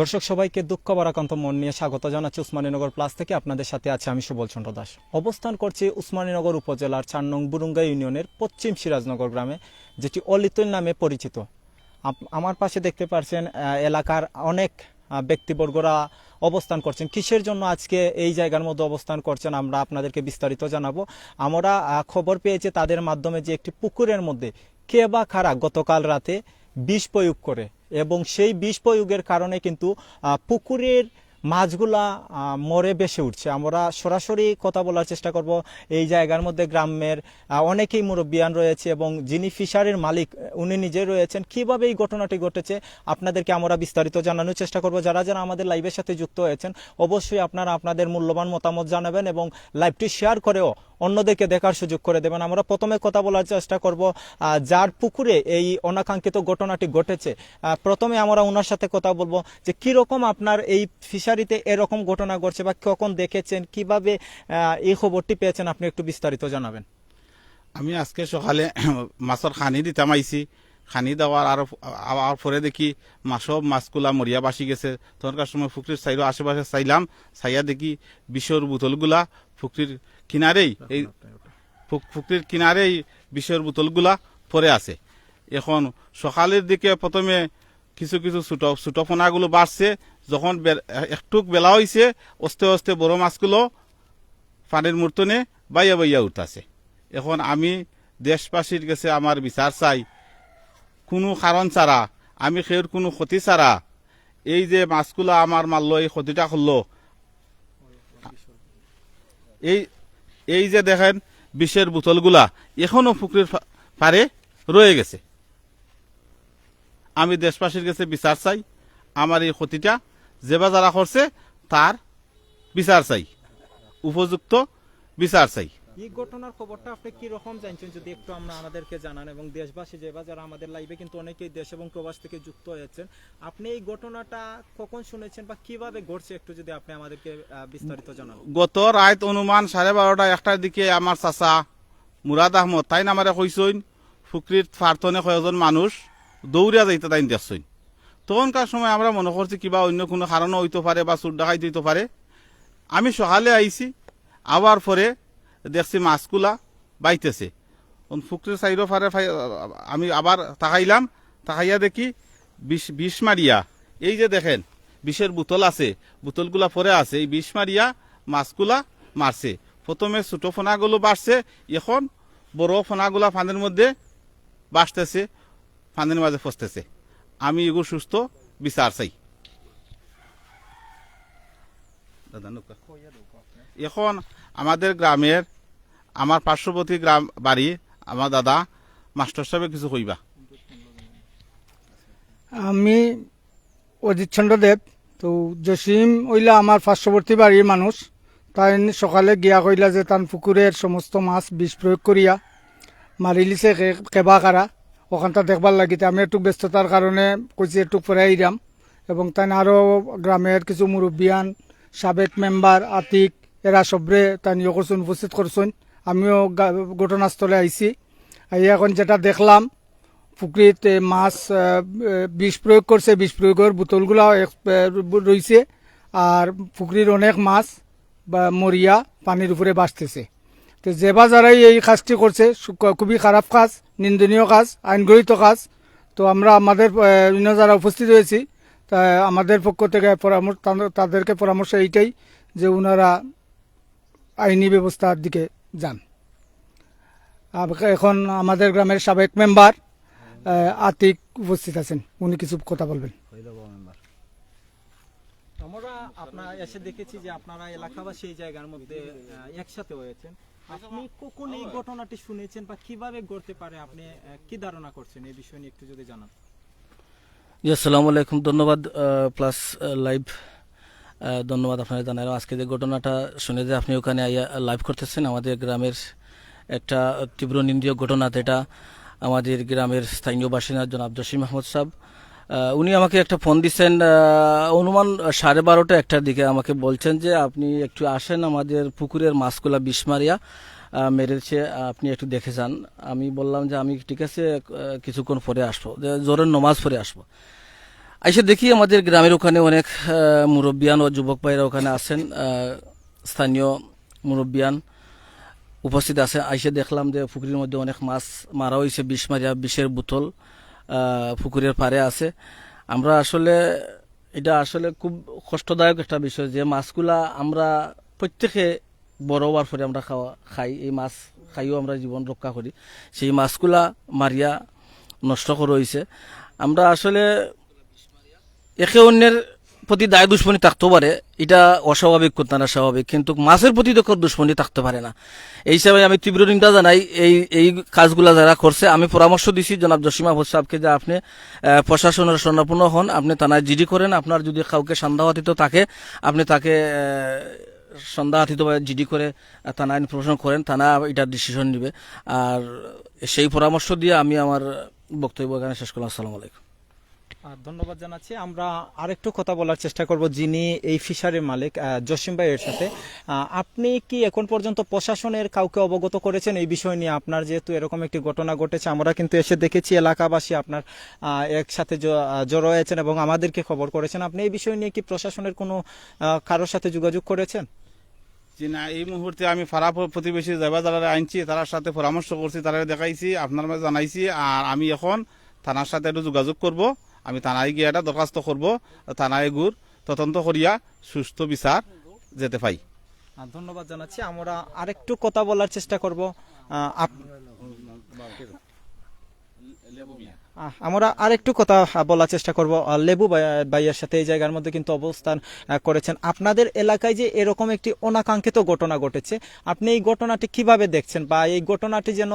দর্শক সবাইকে দুঃখ বারাকান্ত মন নিয়ে স্বাগত জানাচ্ছি উসমানীনগর প্লাস থেকে। আপনাদের সাথে আছে আমি সুবল চন্দ্র দাস। অবস্থান করছি উসমানীনগর উপজেলার চার নং বুরুঙ্গা ইউনিয়নের পশ্চিম সিরাজনগর গ্রামে যেটি অলিতুল নামে পরিচিত। আমার পাশে দেখতে পাচ্ছেন আহ, এলাকার অনেক ব্যক্তিবর্গরা অবস্থান করছেন। কিসের জন্য আজকে এই জায়গার মধ্যে অবস্থান করছেন আমরা আপনাদেরকে বিস্তারিত জানাব। আমরা খবর পেয়েছি তাদের মাধ্যমে যে একটি পুকুরের মধ্যে কে বা কারা গতকাল রাতে বিষ প্রয়োগ করে। এবং সেই বিষ প্রয়োগের কারণে কিন্তু পুকুরের মাছগুলা মরে বেশি উঠছে। আমরা সরাসরি কথা বলার চেষ্টা করব এই জায়গার মধ্যে গ্রামের অনেকেই মুরব্বিয়ান রয়েছে এবং যিনি ফিশারির মালিক, উনি নিজে রয়েছেন। কীভাবে এই ঘটনাটি ঘটেছে, আপনাদেরকে আমরা বিস্তারিত জানানোর চেষ্টা করব। যারা যারা আমাদের লাইভের সাথে যুক্ত হয়েছেন, অবশ্যই আপনারা আপনাদের মূল্যবান মতামত জানাবেন এবং লাইভটি শেয়ার করেও অন্যদেরকে দেখার সুযোগ করে দেবেন। আমরা প্রথমে কথা বলার চেষ্টা করব যার পুকুরে এই অনাকাঙ্ক্ষিত ঘটনাটি ঘটেছে। প্রথমে আমরা ওনার সাথে কথা বলব যে কি রকম আপনার এই ফিশারিতে এরকম ঘটনা ঘটছে বা কখন দেখেছেন, কীভাবে এই খবরটি পেয়েছেন আপনি একটু বিস্তারিত জানাবেন। আমি আজকে সকালে মাছের খানি দিতাম আইছি খানি দেওয়ার আর আওয়ার পরে দেখি মাসব মাছগুলা মরিয়া বাসি গেছে। তখনকার সময় পুকুরির সাইড আশেপাশে চাইলাম, চাইয়া দেখি বিষর বোতলগুলা পুকুরির কিনারেই এই পুক- পুকুরির কিনারেই বিষের বোতলগুলা পরে আছে। এখন সকালের দিকে প্রথমে কিছু কিছু ছোট ছোট ফোনাগুলো বাড়ছে যখন একটু বেলা হয়েছে অস্তে অস্তে বড় মাছগুলো পানির মূর্তনে বাইয়া বাইয়া উঠতেছে এখন আমি দেশবাসীর কাছে আমার বিচার চাই, কোনো কারণ ছাড়া, আমি সের কোনো ক্ষতি ছাড়া, এই যে মাছগুলা আমার মারল এই ক্ষতিটা করল এই এই যে দেখেন বিষের বোতলগুলা এখনও পুকুরের পারে রয়ে গেছে। আমি দেশবাসীর কাছে বিচার চাই আমার এই ক্ষতিটা যেবা যারা করছে তার বিচার চাই। উপযুক্ত বিচার চাই। এই ঘটনার খবরটা আপনি কি রকম জানছেন? যদি একটু আমরা আমাদেরকে জানান এবং দেশবাসী যে যারা আমাদের লাইভে কিন্তু অনেকেই দেশ এবং প্রবাস থেকে যুক্ত হয়েছেন। আপনি এই ঘটনাটা কখন শুনেছেন বা কীভাবে ঘটছে? একটু যদি আপনি আমাদেরকে বিস্তারিত জানান। গত রাত অনুমান সাড়ে বারোটা একটার দিকে আমার চাচা মুরাদ আহমদ তাই নামারে কইসইন ফুকরির প্রার্থনে কয়েকজন মানুষ দৌড়িয়া যাইতে তাই দেখছইন তখনকার সময় আমরা মনে করছি কিবা অন্য কোনো কারণও হইতে পারে বা চুর ডাকাইতে হইতে পারে। আমি সকালে আইছি, আবার পরে দেখছি মাছগুলা বাইতেছে। ফুকরির সাইডও ফারে আমি আবার তাকাইলাম, তাকাইয়া দেখি বিষ বিষ মারিয়া। এই যে দেখেন, বিষের বোতল আছে, বোতলগুলা পরে আছে, এই বিষ মারিয়া মাছগুলা মারছে। প্রথমে ছোট ফোনাগুলো বাড়ছে, এখন বড় ফোনাগুলা ফাঁদের মধ্যে বাসতেছে ফাঁদের মাঝে ফসতেছে। আমি এগুলো সুস্থ, বিচার চাই। এখন আমাদের গ্রামের, আমার পার্শ্ববর্তী গ্রাম বাড়ি, আমার দাদা, মাস্টার সাহেব কিছু কইবা। আমি অজিত চন্দ্র দেব। তো জসিম ওইলা আমার পার্শ্ববর্তী বাড়ির মানুষ। তাই সকালে গিয়া কইলা যে তার পুকুরের সমস্ত মাছ বিষ প্রয়োগ করিয়া, মারিলিছে কেবা কারা। ওখানটা দেখবার লাগিতে আমি একটু ব্যস্ততার কারণে কইছি একটু পরে আইরাম। এবং তাই আরও গ্রামের কিছু মুরব্বিয়ান, সাবেক মেম্বার, আতিক, এরা সবরে তাই ইয়ে করছেন, উপস্থিত করছেন। আমিও ঘটনাস্থলে আইছি। আইয়া এখন যেটা দেখলাম, পুকুরিতে মাছ বিষ প্রয়োগ করছে, বিষ প্রয়োগের বোতলগুলো রয়েছে আর পুকুরির অনেক মাছ বা মরিয়া পানির উপরে বাঁচতেছে তো যে বা যারাই এই কাজটি করছে খুবই খারাপ কাজ, নিন্দনীয় কাজ, আইনগৃহীত কাজ। তো আমরা আমাদের যারা উপস্থিত হয়েছি, তা আমাদের পক্ষ থেকে পরামর্শ তাদেরকে পরামর্শ এইটাই যে ওনারা আইনি ব্যবস্থার দিকে যান। এখন আমাদের গ্রামের সাবেক মেম্বার আতিক উপস্থিত আছেন। উনি কিছু কথা বলবেন। আমরা, আপনার এসে দেখেছি যে আপনারা এলাকাবাসী এই জায়গার মধ্যে একসাথে হয়েছেন। আপনি কখন এই ঘটনাটি শুনেছেন বা কীভাবে ঘটতে পারে আপনি কি ধারণা করছেন? এই বিষয় নিয়ে একটু যদি জানান। জি, আসসালামু আলাইকুম। ধন্যবাদ প্লাস লাইভ ধন্যবাদ আপনারা জানাই আজকে যে ঘটনাটা শুনে যে আপনি ওখানে লাইভ করতেছেন, আমাদের গ্রামের একটা তীব্র নিন্দীয় ঘটনা যেটা আমাদের গ্রামের স্থানীয় বাসিন্দা জনাব জসিম মাহমুদ সাহেব উনি আমাকে একটা ফোন দিচ্ছেন অনুমান সাড়ে বারোটা একটার দিকে আমাকে বলছেন যে, আপনি একটু আসেন আমাদের পুকুরের মাছগুলা বিষমারিয়া মেরেছে, আপনি একটু দেখে যান। আমি বললাম যে, আমি ঠিক আছে কিছুক্ষণ পরে আসব জোরের নমাজ পরে আসব। আইসে দেখি আমাদের গ্রামের ওখানে অনেক মুরব্বিয়ান ও যুবক ভাইরা ওখানে আছেন স্থানীয় মুরব্বিয়ান উপস্থিত আছে। আইসে দেখলাম যে, পুকুরের মধ্যে অনেক মাছ মারা হয়েছে বিষ মারিয়া, বিষের বোতল। পুকুরের পারে আছে। আমরা আসলে, এটা আসলে খুব কষ্টদায়ক একটা বিষয় যে মাছগুলা আমরা প্রত্যেকে বড় হওয়ার পরে আমরা খাওয়া, খাই। এই মাছ খাইও আমরা জীবন রক্ষা করি। সেই মাছগুলা মারিয়া নষ্ট করে হয়েছে আমরা আসলে একে অন্যের প্রতি দায় দুশ্মনী থাকতে পারে। এটা অস্বাভাবিক কথা না স্বাভাবিক। কিন্তু মাছের প্রতি তো দুশ্মনী থাকতে পারে না। এই হিসাবে আমি তীব্র নিন্দা জানাই এই এই কাজগুলা যারা করছে আমি পরামর্শ দিছি জনাব জসিম আহমদ সাহেবকে যে আপনি প্রশাসনের স্বর্ণপূর্ণ হন আপনি থানায় জিডি করেন আপনার যদি কাউকে সন্দেহাতীত থাকে আপনি তাকে আহ, সন্দেহাতীত জিডি করে থানায় ইনফরমেশন করেন থানা এটা ডিসিশন নেবে। আর সেই পরামর্শ দিয়ে আমি আমার বক্তব্য এখানে শেষ করলাম। আসসালামু আলাইকুম। আর ধন্যবাদ জানাচ্ছি। আমরা আরেকটু কথা বলার চেষ্টা করব যিনি এই ফিশারির মালিক জসিম ভাইয়ের সাথে। আপনি কি এখন পর্যন্ত প্রশাসনের কাউকে অবগত করেছেন? এই বিষয় নিয়ে আপনার যেহেতু এরকম একটি ঘটনা ঘটেছে, আমরা কিন্তু এসে দেখেছি এলাকাবাসী আপনার একসাথে জড়ো হয়েছেন এবং আমাদেরকে খবর করেছেন। আপনি এই বিষয় নিয়ে কি প্রশাসনের কোনো কারোর সাথে যোগাযোগ করেছেন? যে না, এই মুহূর্তে আমি ফারা প্রতিবেশী যাবা আনছি তার সাথে পরামর্শ করছি তারা দেখাইছি, আপনার মাঝে জানাইছি, আর আমি এখন থানার সাথে একটু যোগাযোগ করব। আমি থানায় গিয়ে একটা দরখাস্ত করব, থানায় গুর, তদন্ত করিয়া সুস্থ বিচার যেতে পাই। ধন্যবাদ জানাচ্ছি। আমরা আরেকটু কথা বলার চেষ্টা করব। আমরা আরেকটু কথা বলার চেষ্টা করব। লেবু ভাই- ভাইয়ের সাথে এই জায়গার মধ্যে কিন্তু অবস্থান করেছেন। আপনাদের এলাকায় যে এরকম একটি অনাকাঙ্ক্ষিত ঘটনা ঘটেছে, আপনি এই ঘটনাটি কীভাবে দেখছেন বা এই ঘটনাটি যেন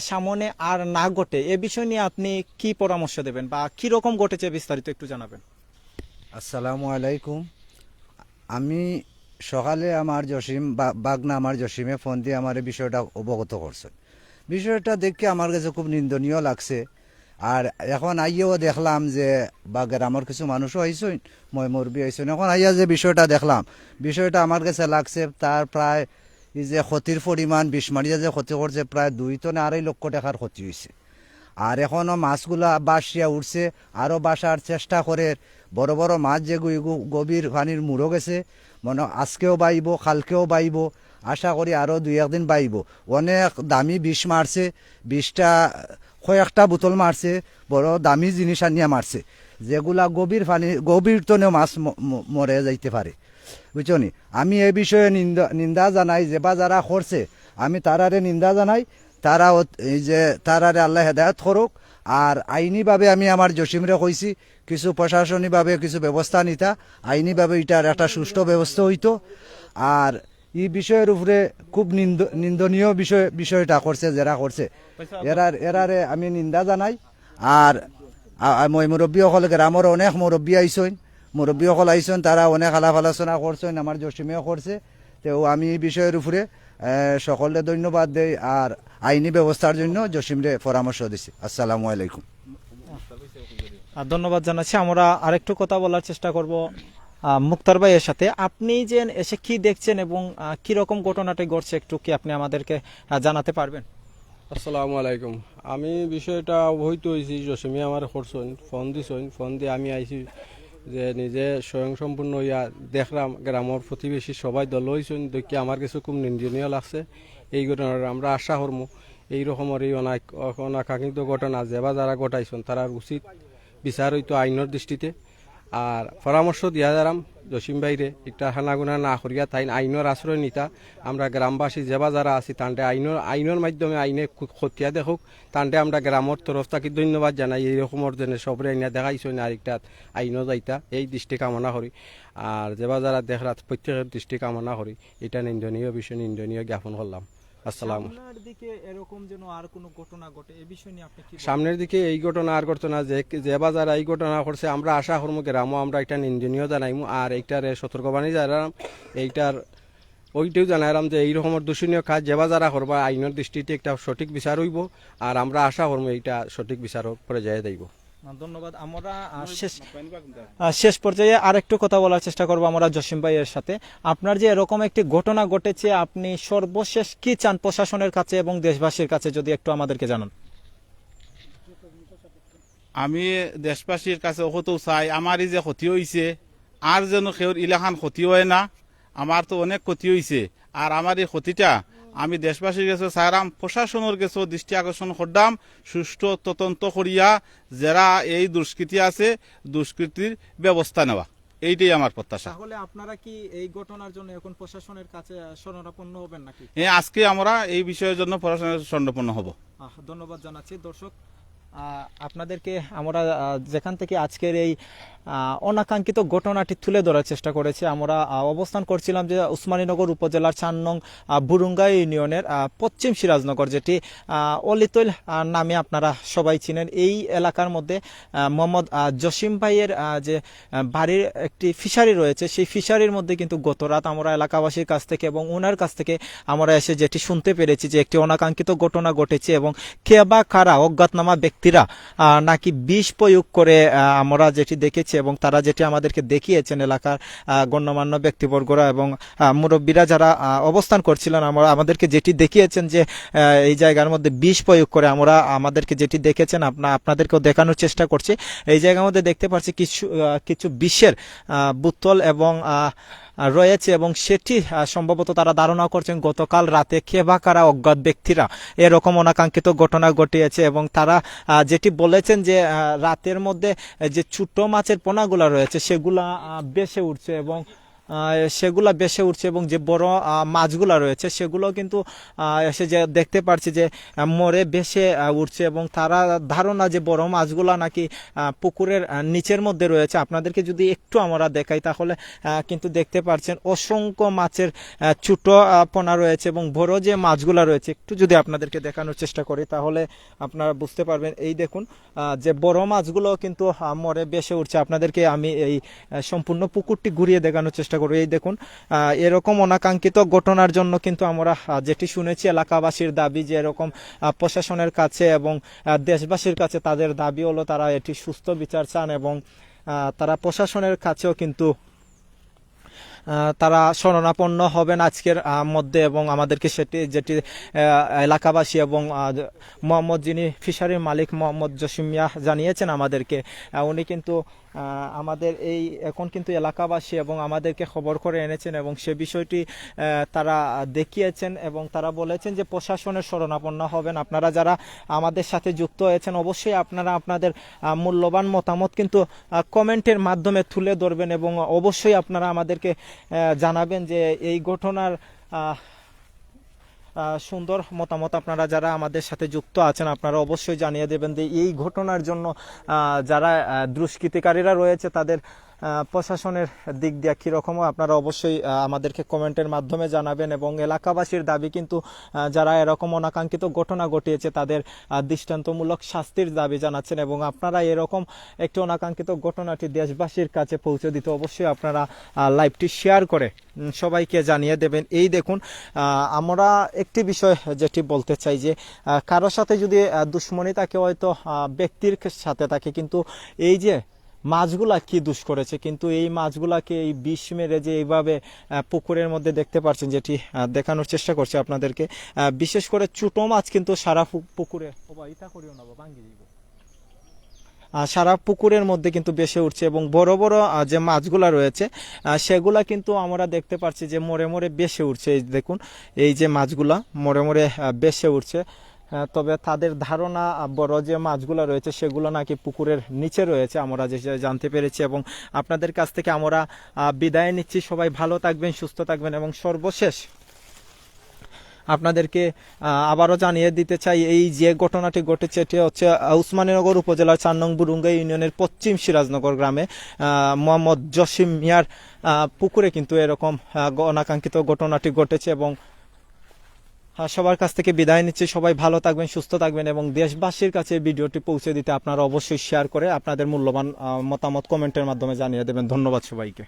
সামনে আর না ঘটে, এ বিষয় নিয়ে আপনি কি পরামর্শ দেবেন বা কি রকম ঘটেছে বিস্তারিত একটু জানাবেন। আসসালামু আলাইকুম। আমি সকালে আমার জসিম বাগনা আমার জসিমে ফোন দিয়ে আমার এই বিষয়টা অবগত করছেন। বিষয়টা দেখে আমার কাছে খুব নিন্দনীয় লাগছে। আর এখন আইয়েও দেখলাম যে বা গ্রামের কিছু মানুষও আইসইন মই মুরবি আইসইন। এখন আইয়া যে বিষয়টা দেখলাম, বিষয়টা আমার কাছে লাগছে তার প্রায় এই যে ক্ষতির পরিমাণ বিস্মারিয়া যে ক্ষতি করছে, প্রায় দুই টনে আড়াই লক্ষ টাকার ক্ষতি হয়েছে আর এখনও মাছগুলা বাসিয়া উঠছে আরও বাসার চেষ্টা করে বড় বড় মাছ যে গভীর পানির মুড়ো গেছে, মনে আজকেও বাইব, কালকেও বাইব, আশা করি আরও দুই একদিন বাইব। অনেক দামি বিষ মারছে, বিষটা কয়েকটা বোতল মারছে, বড় দামি জিনিস আনিয়া মারছে। যেগুলা গভীর পানি, গভীর তনেও মাছ মরে যাইতে পারে। বুঝছ নি? আমি এই বিষয়ে নিন্দা নিন্দা জানাই, যে বা যারা করছে, আমি তারারে নিন্দা জানাই, তারা এই যে তারারে আল্লাহ হেদায়ত করুক, আর আইনিভাবে আমি আমার জসিমরে কইছি, কিছু প্রশাসনিকভাবে কিছু ব্যবস্থা নিতা, আইনিভাবে এটার একটা সুষ্ঠু ব্যবস্থা হইতো। আর এই বিষয়ের উপরে খুব নিন্দ নিন্দনীয় বিষয় বিষয়টা করছে যারা করছে। এরার এরারে আমি নিন্দা জানাই। আর মই মুরব্বীসকল গ্রামের অনেক মুরব্বী আইসইন মুরব্বীসকল আইসন তারা অনেক আলাপ আলোচনা করছেন আমার জসিমেও করছে তো আমি এই বিষয়ের উপরে সকলে ধন্যবাদ দেই আর আইনি ব্যবস্থার জন্য জসিমরে পরামর্শ দিছি। আসসালামু আলাইকুম। আর ধন্যবাদ জানাচ্ছি আমরা আরেকটু কথা বলার চেষ্টা করব। মুক্তার ভাইয়ের সাথে। আপনি যে এসে কি দেখছেন এবং কি রকম ঘটনাটি ঘটছে একটু কি আপনি আমাদেরকে জানাতে পারবেন? আসসালামু আলাইকুম। আমি বিষয়টা অবহিত হয়েছি, জসিমি আমার করছেন ফোন দিছেন ফোন দিয়ে আমি আইছি যে নিজে স্বয়ং সম্পূর্ণ ইয়া দেখলাম, গ্রামের প্রতিবেশী সবাই দল হয়েছেন দেখি আমার কিছু খুব নিন্দনীয় লাগছে। এই ঘটনার আমরা আশা করব এই রকমের এই অনাক- অনাকাঙ্ক্ষিত ঘটনা যেবা যারা ঘটাইছেন তারা উচিত বিচার হইতো আইনের দৃষ্টিতে। আর পরামর্শ দিয়া যারাম জসিম বাইরে একটা হানাগুনা না করিয়া তাই আইনের আশ্রয় নিতা। আমরা গ্রামবাসী যেবা যারা আছি তান্ডে আইনের আইনের মাধ্যমে আইনে খতিয়া দেখুক। তান্ডে আমরা গ্রামের তরফ থাকি ধন্যবাদ জানাই। এই রকমের জন্য সবরে আইনা দেখাইছো না আরেকটা আইনও যাইতা। এই দৃষ্টি কামনা করি। আর যেবা যারা দেখরা প্রত্যেকের দৃষ্টি কামনা করি। এটা নিন্দনীয় বিষয়, নিন্দনীয় জ্ঞাপন করলাম। আসসালাম সামনের দিকে এরকম যেন আর কোনো ঘটনা ঘটে এই বিষয় নিয়ে আপনি কি সামনের দিকে এই ঘটনা আর ঘটনা যে যে বাজার এই ঘটনা করছে আমরা আশা করব গ্রামও আমরা একটা নিন্দনীয় জানাইমু আর এইটার সতর্কবাণী জানাম এইটার ওইটাও জানাইলাম যে এই রকমের দূষণীয় কাজ যে যারা করবা আইনের দৃষ্টিতে একটা সঠিক বিচার হইব আর আমরা আশা করব এইটা সঠিক বিচার পর্যায়ে দেব আহ, ধন্যবাদ। আমরা শেষ শেষ পর্যায়ে আরেকটু কথা বলার চেষ্টা করব আমরা জসিম ভাইয়ের সাথে। আপনার যে এরকম একটি ঘটনা ঘটেছে আপনি সর্বশেষ কি চান প্রশাসনের কাছে এবং দেশবাসীর কাছে যদি একটু আমাদেরকে জানান? আমি দেশবাসীর কাছে অকতেও চাই। আমারই যে ক্ষতি হয়েছে আর যেন সেওর ইলাখান ক্ষতি হয় না আমার তো অনেক ক্ষতি হয়েছে আর আমার এই ক্ষতিটা আমি দেশবাসীর কাছে সায়রাম প্রশাসনের কাছেও দৃষ্টি আকর্ষণ করলাম সুষ্ঠু তদন্ত করিয়া যারা এই দুষ্কৃতি আছে দুষ্কৃতির ব্যবস্থা নেওয়া। এইটাই আমার প্রত্যাশা তাহলে আপনারা কি এই ঘটনার জন্য এখন প্রশাসনের কাছে শরণাপন্ন হবেন নাকি? হ্যাঁ আজকে আমরা এই বিষয়ের জন্য প্রশাসনের শরণাপন্ন হব। ধন্যবাদ জানাচ্ছি। দর্শক আপনাদেরকে আমরা যেখান থেকে আজকের এই অনাকাঙ্ক্ষিত ঘটনাটি তুলে ধরার চেষ্টা করেছি, আমরা অবস্থান করছিলাম যে উসমানীনগর উপজেলার চার নং বুরুঙ্গা ইউনিয়নের পশ্চিম সিরাজনগর যেটি অলিতৈল নামে আপনারা সবাই চিনেন। এই এলাকার মধ্যে মোহাম্মদ জসিম ভাইয়ের যে বাড়ির একটি ফিশারি রয়েছে, সেই ফিশারির মধ্যে কিন্তু গত রাত আমরা এলাকাবাসীর কাছ থেকে এবং ওনার কাছ থেকে আমরা এসে যেটি শুনতে পেরেছি যে একটি অনাকাঙ্ক্ষিত ঘটনা ঘটেছে এবং কে বা কারা অজ্ঞাতনামা ব্যক্তিরা নাকি বিষ প্রয়োগ করে আমরা যেটি দেখেছি এবং তারা যেটি আমাদেরকে দেখিয়েছেন এলাকার গণ্যমান্য ব্যক্তিবর্গরা এবং মুরব্বীরা যারা অবস্থান করছিলেন, আমরা, আমাদেরকে যেটি দেখিয়েছেন যে এই জায়গার মধ্যে বিষ প্রয়োগ করে আমরা আমাদেরকে যেটি দেখেছেন, আপনা, আপনাদেরকেও দেখানোর চেষ্টা করছি। এই জায়গার মধ্যে দেখতে পাচ্ছি কিছু কিছু বিষের বোতল এবং রয়েছে এবং সেটি সম্ভবত তারা ধারণা করছেন গতকাল রাতে খেবাকারা অজ্ঞাত ব্যক্তিরা এরকম অনাকাঙ্ক্ষিত ঘটনা ঘটিয়েছে এবং তারা যেটি বলেছেন যে রাতের মধ্যে যে ছোট মাছের পোনাগুলো রয়েছে সেগুলা বেসে উঠছে এবং সেগুলা বেসে উঠছে এবং যে বড় মাছগুলা রয়েছে সেগুলো কিন্তু এসে যে দেখতে পাচ্ছি যে মরে আহ, উঠছে এবং তারা ধারণা যে বড় মাছগুলা নাকি পুকুরের নিচের মধ্যে রয়েছে। আপনাদেরকে যদি একটু আমরা দেখাই তাহলে কিন্তু দেখতে পাচ্ছেন অসংখ্য মাছের ছোট পোনা রয়েছে এবং বড় যে মাছগুলা রয়েছে। একটু যদি আপনাদেরকে দেখানোর চেষ্টা করি তাহলে আপনারা বুঝতে পারবেন। এই দেখুন যে বড় মাছগুলো কিন্তু মরে বেসে উঠছে। আপনাদেরকে আমি এই সম্পূর্ণ পুকুরটি ঘুরিয়ে দেখানোর চেষ্টা করব এই দেখুন এরকম অনাকাঙ্ক্ষিত ঘটনার জন্য কিন্তু আমরা যেটি শুনেছি, এলাকাবাসীর দাবি যে এরকম প্রশাসনের কাছে এবং দেশবাসীর কাছে তাদের দাবি হলো তারা এটি সুস্থ বিচার চান এবং তারা প্রশাসনের কাছেও কিন্তু তারা শরণাপন্ন হবেন আজকের মধ্যে এবং আমাদেরকে সেটি, যেটি এলাকাবাসী এবং মোহাম্মদ যিনি ফিশারির মালিক মোহাম্মদ জসিমিয়া জানিয়েছেন আমাদেরকে উনি কিন্তু আমাদের এই, এখন কিন্তু এলাকাবাসী এবং আমাদেরকে খবর করে এনেছেন এবং সে বিষয়টি তারা দেখিয়েছেন এবং তারা বলেছেন যে প্রশাসনের শরণাপন্ন হবেন। আপনারা যারা আমাদের সাথে যুক্ত হয়েছেন, অবশ্যই আপনারা আপনাদের মূল্যবান মতামত কিন্তু কমেন্টের মাধ্যমে তুলে ধরবেন এবং অবশ্যই আপনারা আমাদেরকে জানাবেন যে এই ঘটনার সুন্দর মতামত আপনারা যারা আমাদের সাথে যুক্ত আছেন, আপনারা অবশ্যই জানিয়ে দেবেন যে এই ঘটনার জন্য যারা দুষ্কৃতিকারীরা রয়েছে, তাদের প্রশাসনের দিক দিয়ে কীরকম আপনারা অবশ্যই আমাদেরকে কমেন্টের মাধ্যমে জানাবেন এবং এলাকাবাসীর দাবি কিন্তু যারা এরকম অনাকাঙ্ক্ষিত ঘটনা ঘটিয়েছে তাদের দৃষ্টান্তমূলক শাস্তির দাবি জানাচ্ছেন এবং আপনারা এরকম একটি অনাকাঙ্ক্ষিত ঘটনাটি দেশবাসীর কাছে পৌঁছে দিতে অবশ্যই আপনারা লাইভটি শেয়ার করে সবাইকে জানিয়ে দেবেন। এই দেখুন আমরা একটি বিষয় যেটি বলতে চাই যে কারোর সাথে যদি দুশ্মনী থাকে হয়তো ব্যক্তির সাথে থাকে কিন্তু এই যে মাছগুলা কি দুষ করেছে? কিন্তু এই মাছগুলাকে এই বিষ মেরে যে এইভাবে পুকুরের মধ্যে দেখতে পাচ্ছেন যেটি দেখানোর চেষ্টা করছে আপনাদেরকে। বিশেষ করে ছোটো মাছ কিন্তু সারা পুকুরে সারা পুকুরের মধ্যে কিন্তু বেসে উঠছে এবং বড় বড় যে মাছগুলা রয়েছে সেগুলা কিন্তু আমরা দেখতে পাচ্ছি যে মরে মরে বেসে উঠছে। দেখুন, এই যে মাছগুলা মরে মরে বেসে উঠছে। তবে তাদের ধারণা বড় যে মাছগুলো রয়েছে সেগুলো নাকি পুকুরের নিচে রয়েছে, আমরা যে জানতে পেরেছি এবং আপনাদের কাছ থেকে আমরা বিদায় নিচ্ছি। সবাই ভালো থাকবেন, সুস্থ থাকবেন এবং সর্বশেষ আপনাদেরকে আবারও জানিয়ে দিতে চাই, এই যে ঘটনাটি ঘটেছে, এটি হচ্ছে উসমানীনগর উপজেলার চার নং বুরুঙ্গা ইউনিয়নের পশ্চিম সিরাজনগর গ্রামে মোহাম্মদ জসিম মিয়ার পুকুরে কিন্তু এরকম অনাকাঙ্ক্ষিত ঘটনাটি ঘটেছে এবং সবার কাছ থেকে বিদায় নিচ্ছি। সবাই ভালো থাকবেন সুস্থ থাকবেন এবং দেশবাসীর কাছে ভিডিওটি পৌঁছে দিতে আপনারা অবশ্যই শেয়ার করে আপনাদের মূল্যবান মতামত কমেন্টের মাধ্যমে জানিয়ে দেবেন। ধন্যবাদ সবাইকে।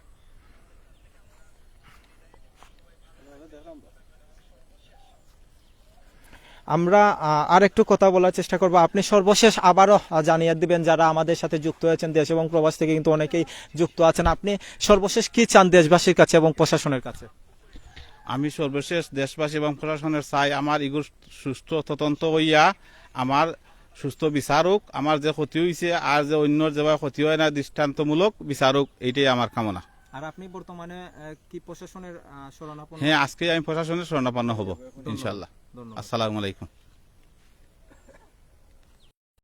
আমরা আহ, আরেকটু কথা বলার চেষ্টা করব। আপনি সর্বশেষ আবারও জানিয়ে দিবেন যারা আমাদের সাথে যুক্ত হয়েছেন দেশ এবং প্রবাস থেকে কিন্তু অনেকেই যুক্ত আছেন। আপনি সর্বশেষ কি চান দেশবাসীর কাছে এবং প্রশাসনের কাছে? আমি সর্বশেষ দেশবাসী এবং প্রশাসনের চাই আমার ইগুর সুস্থ তদন্ত হইয়া আমার সুস্থ বিচারক আমার যে ক্ষতি হয়েছে আর যে অন্য যেভাবে ক্ষতি হয় না দৃষ্টান্তমূলক বিচারক এইটাই আমার কামনা। আর আপনি বর্তমানে কি প্রশাসনের শরণাপন্ন? হ্যাঁ আজকে আমি প্রশাসনের শরণাপন্ন হব ইনশাল্লাহ আসসালামু আলাইকুম।